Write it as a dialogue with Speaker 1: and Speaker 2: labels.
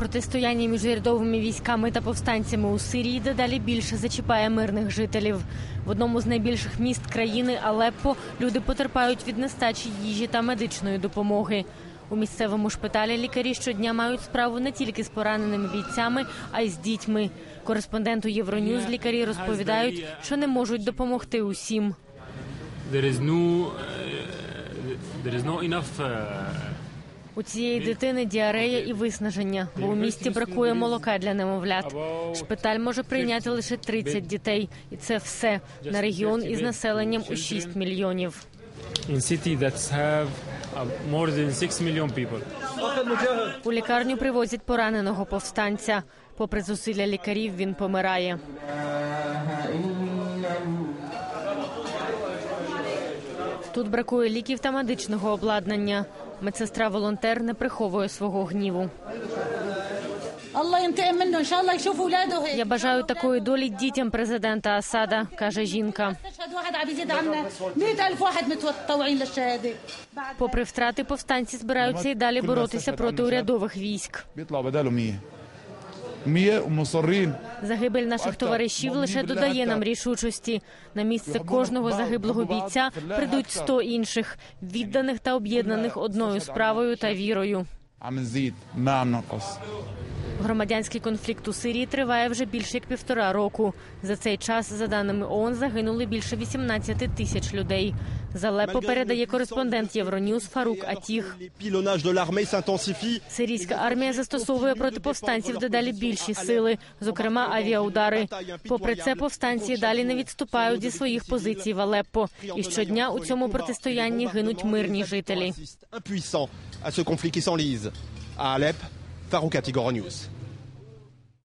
Speaker 1: Протистояння між урядовими військами та повстанцями у Сирії дедалі більше зачіпає мирних жителів. В одному з найбільших міст країни Алеппо люди потерпають від нестачі їжі та медичної допомоги. У місцевому шпиталі лікарі щодня мають справу не тільки з пораненими бійцями, а й з дітьми. Кореспонденту Євроньюз лікарі розповідають, що не можуть допомогти усім.
Speaker 2: there is no uh, there is no enough uh,
Speaker 1: У цієї дитини діарея і виснаження, бо у місті бракує молока для немовлят. Шпиталь може прийняти лише 30 дітей, і це все на регіон із населенням у 6 мільйонів.
Speaker 2: uh, more than 6 million people
Speaker 1: У лікарню привозять пораненого повстанця. Попри зусилля лікарів, він помирає. Тут бракує ліків та медичного обладнання. Медсестра волонтер не приховує свого гніву. Я бажаю такої долі дітям президента Асада, каже жінка. Попри втрати, повстанці збираються і далі боротися проти урядових військ. Загибель наших товаришів лише додає нам рішучості. На місце кожного загиблого бійця прийдуть сто інших, відданих та об'єднаних одною справою та вірою. Громадянський конфлікт у Сирії триває вже більше як півтора року. За цей час, за даними ООН, загинули більше 18 тисяч людей. Залепо передає кореспондент Євроньюз Фарук
Speaker 3: Атіх.
Speaker 1: Сирійська армія застосовує проти повстанців дедалі більші сили, зокрема авіаудари. Попри це, повстанці далі не відступають зі своїх позицій в Алеппо. І щодня у цьому протистоянні гинуть мирні жителі.
Speaker 3: Farouk Atigoro News.